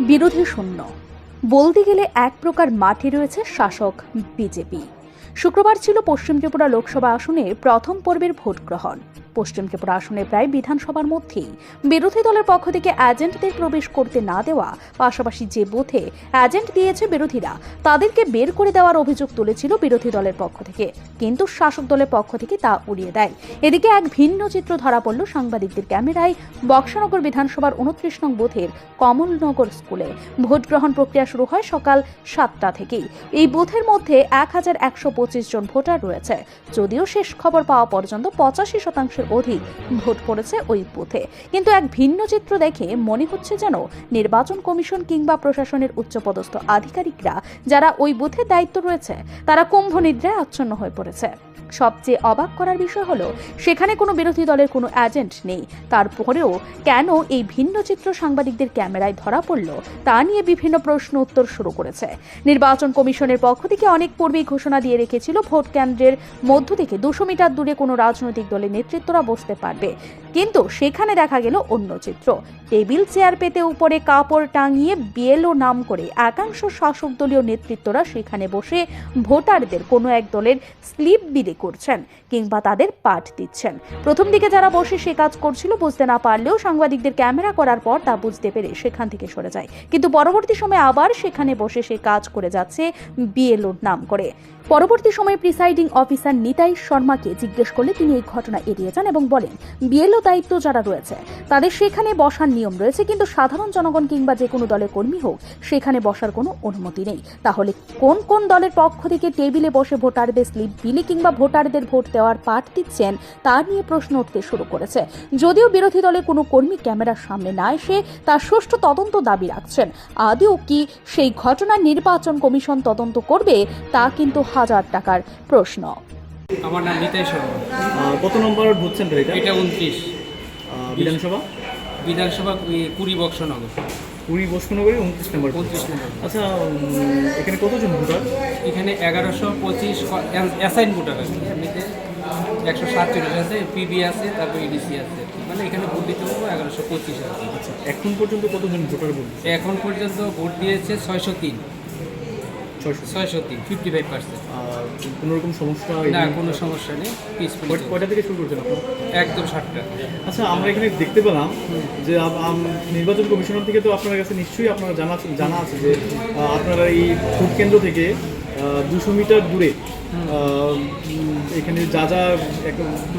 বিরোধী শূন্য। বলতে গেলে এক প্রকার মাঠে রয়েছে শাসক বিজেপি। শুক্রবার ছিল পশ্চিম ত্রিপুরা লোকসভা আসনে প্রথম পর্বের ভোট গ্রহণ পশ্চিম ত্রিপুরা আসনে প্রায় বিধানসভার মধ্যেই। বিরোধী দলের পক্ষ থেকে এজেন্টদের প্রবেশ করতে না দেওয়া, পাশাপাশি যে বুথে এজেন্ট দিয়েছে বিরোধীরা, তাদেরকে বের করে দেওয়ার অভিযোগ তুলেছিল বিরোধী দলের পক্ষ থেকে। কিন্তু শাসক দলের পক্ষ থেকে তা উড়িয়ে দেয়। এদিকে এক ভিন্ন চিত্র ধরা পড়ল সাংবাদিকদের ক্যামেরায়। বক্সানগর বিধানসভার উনত্রিশ নং বুথের কমলনগর স্কুলে ভোট গ্রহণ প্রক্রিয়া শুরু হয় সকাল সাতটা থেকেই। এই বুথের মধ্যে এক হাজার একশো পঁচিশ জন ভোটার রয়েছে। যদিও শেষ খবর পাওয়া পর্যন্ত পঁচাশি শতাংশের অধিক ভোট পড়েছে ওই বুথে। কিন্তু এক ভিন্ন চিত্র দেখে মনে হচ্ছে যেন নির্বাচন কমিশন কিংবা প্রশাসনের উচ্চপদস্থ আধিকারিকরা, যারা ওই বুথে দায়িত্ব রয়েছে, তারা কুম্ভ নিদ্রায় আচ্ছন্ন হয়ে পড়েছে। সবচেয়ে অবাক করার বিষয় হলো, সেখানে কোনো বিরোধী দলের কোনো এজেন্ট নেই। তারপরেও কেন এই ভিন্ন চিত্র সাংবাদিকদের ক্যামেরায় ধরা পড়ল, তা নিয়ে বিভিন্ন প্রশ্ন উত্তর শুরু করেছে। নির্বাচন কমিশনের পক্ষ থেকে অনেক পূর্বেই ঘোষণা দিয়ে রেখেছিল ভোট কেন্দ্রের মধ্য থেকে দুশো মিটার দূরে কোনো রাজনৈতিক দলের নেতৃত্বরা বসতে পারবে। কিন্তু সেখানে দেখা গেল অন্য চিত্র। টেবিল চেয়ার পেতে উপরে কাপড় টাঙিয়ে বিএলও নাম করে একাংশ শাসক দলীয় নেতৃত্বরা সেখানে বসে ভোটারদের কোনো এক দলের স্লিপ বিলি করছেন কিংবা তাদের পাঠ দিচ্ছেন। প্রথম দিকে যারা বসে সে কাজ করছিল বুঝতে না পারলেও সাংবাদিকদের ক্যামেরা করার পর তা বুঝতে পেরে সেখান থেকে সরে যায়। কিন্তু পরবর্তী সময়ে আবার সেখানে বসে সে কাজ করে যাচ্ছে বিএলওর নাম করে। পরবর্তী সময়ে প্রিসাইডিং অফিসার নিতাই শর্মাকে জিজ্ঞেস করলে তিনি এই ঘটনা এড়িয়ে যান এবং বলেন, বিএলও দায়িত্ব যারা রয়েছে, তাদের সেখানে বসার নিয়ম রয়েছে, কিন্তু সাধারণ জনগণ কিংবা যে কোনো দলের কর্মী হোক, সেখানে বসার কোনো অনুমতি নেই। তাহলে কোন কোন দলের পক্ষ থেকে টেবিলে বসে ভোটারদের স্লিপ বিলি কিংবা ভোটারদের ভোট দেওয়ার পাঠ দিচ্ছেন তা নিয়ে প্রশ্ন উঠতে শুরু করেছে। যদিও বিরোধী দলের কোনো কর্মী ক্যামেরার সামনে না এসে তার সুষ্ঠু তদন্ত দাবি রাখছেন আদৌ কি সেই ঘটনা নির্বাচন কমিশন তদন্ত করবে তা কিন্তু হাজার টাকার প্রশ্ন। আমার নাম নিতাই শর্মা। কত নম্বর ভোট সেন্টার এটা? এটা উনত্রিশ। বিধানসভা? বিধানসভা কুড়ি- কুড়ি বক্সনগর। কুড়ি বসকুনগরী উনত্রিশ নম্বর পঁচিশ নম্বর আচ্ছা এখানে কতজন ভোটার? এখানে এগারোশো পঁচিশ অ্যাসাইন ভোটার আছে। এমনিতে একশো সাতচল্লিশ আছে পিবি আছে তারপর ইডিসি আছে। মানে এখানে ভোট দিতে পারব এগারোশো পঁচিশ আছে আচ্ছা এখন পর্যন্ত কতজন ভোটার ভোট এখন পর্যন্ত ভোট দিয়েছে ছয়শো তিন। ছয়শো ফিফটি ফাইভ পার্সেন্ট কোনো রকম সমস্যা না কোনো সমস্যা নেই পিসফুল কয়টা থেকে শুরু করছেন আপনার একদম সাতটা। আচ্ছা আমরা এখানে দেখতে পেলাম যে নির্বাচন কমিশনার থেকে তো আপনার কাছে নিশ্চয়ই আপনারা জানা জানা আছে যে আপনারা এই ভোট কেন্দ্র থেকে দুশো মিটার দূরে এখানে যা যা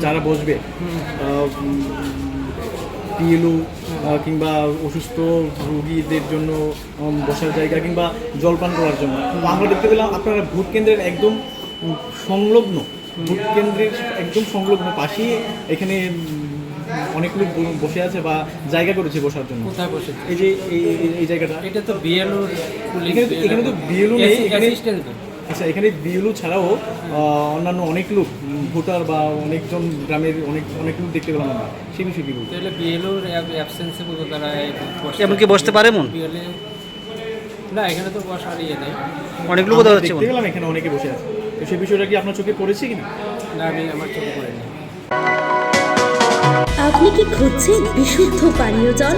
যারা বসবে পিএলও কিংবা অসুস্থ রোগীদের জন্য বসার জায়গা কিংবা জলপান করার জন্য। আমরা দেখতে পেলাম আপনারা ভোট কেন্দ্রের একদম সংলগ্ন ভোট কেন্দ্রের একদম সংলগ্ন পাশেই এখানে অনেক লোক বসে আছে বা জায়গা করেছে বসার জন্য। কোথায় বসে এই যে এই জায়গাটা। এটা তো বিএলওর এখানে তো- BLO নেই, এখানে- আচ্ছা এখানে বিএলও ছাড়াও অন্যান্য অনেক লোক ভোটার বা অনেকজন গ্রামের অনেক অনেক লোক দেখতে পেলাম আমরা। সে বিষয়ে কি বলব? তাহলে বিএলওর অ্যাবসেন্সে বলতে তারা বসতে- এমন কি বসতে পারে মন না এখানে তো বসার ইয়ে নেই। অনেক লোক আমরা দেখা যাচ্ছে দেখতে গেলাম এখানে অনেকে বসে আছে। তো সেই বিষয়টা কি আপনার চোখে পড়েছে কিনা? না আমি আমার চোখে পড়েনি। আপনি কি খুঁজছেন বিশুদ্ধ পানীয় জল?